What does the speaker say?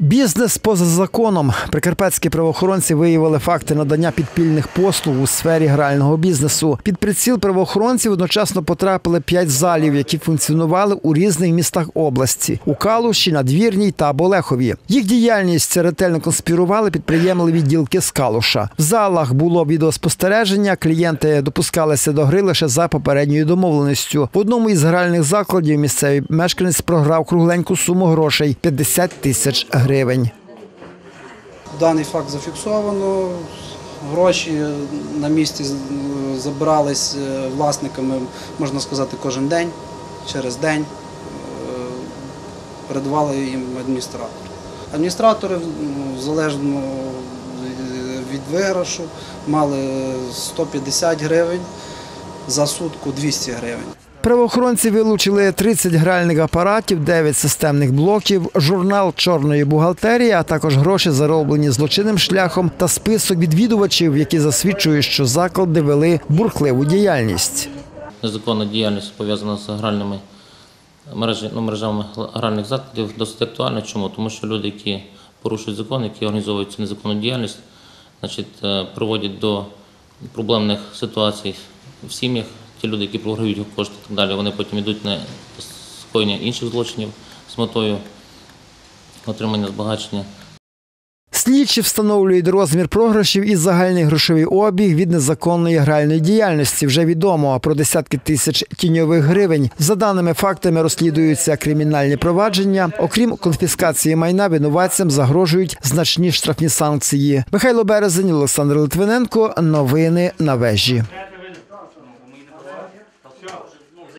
Бізнес поза законом. Прикарпатські правоохоронці виявили факти надання підпільних послуг у сфері грального бізнесу. Під приціл правоохоронців одночасно потрапили п'ять залів, які функціонували у різних містах області у Калуші, Надвірній та Болехові. Їх діяльність ретельно конспірували підприємливі ділки з Калуша. В залах було відеоспостереження. Клієнти допускалися до гри лише за попередньою домовленістю. В одному із гральних закладів місцевий мешканець програв кругленьку суму грошей 50 тисяч гривень. Даний факт зафіксовано. Гроші на місці забирались е, власниками, можна сказати, кожен день, через день. Е, Передавали їм адміністратор. Адміністратори, залежно від виграшу, мали 150 гривень, за сутку 200 гривень. Правоохоронці вилучили 30 гральних апаратів, 9 системних блоків, журнал чорної бухгалтерії, а також гроші, зароблені злочинним шляхом, та список відвідувачів, які засвідчують, що заклади вели бурхливу діяльність. Незаконна діяльність пов'язана з гральними мережі- ну, мережами гральних закладів досить актуальна. Чому? Тому що люди, які порушують закон, які організовують цю незаконну діяльність, значить, е, приводять до проблемних ситуацій в сім'ях. Ті люди, які програють кошти так далі, вони потім йдуть на скоєння інших злочинів з метою отримання збагачення. Слідчі встановлюють розмір програшів і загальний грошовий обіг від незаконної гральної діяльності. Вже відомо про десятки тисяч тіньових гривень. За даними фактами розслідуються кримінальні провадження. Окрім конфіскації майна, винуватцям загрожують значні штрафні санкції. Михайло Березень, Олександр Литвиненко. Новини на вежі.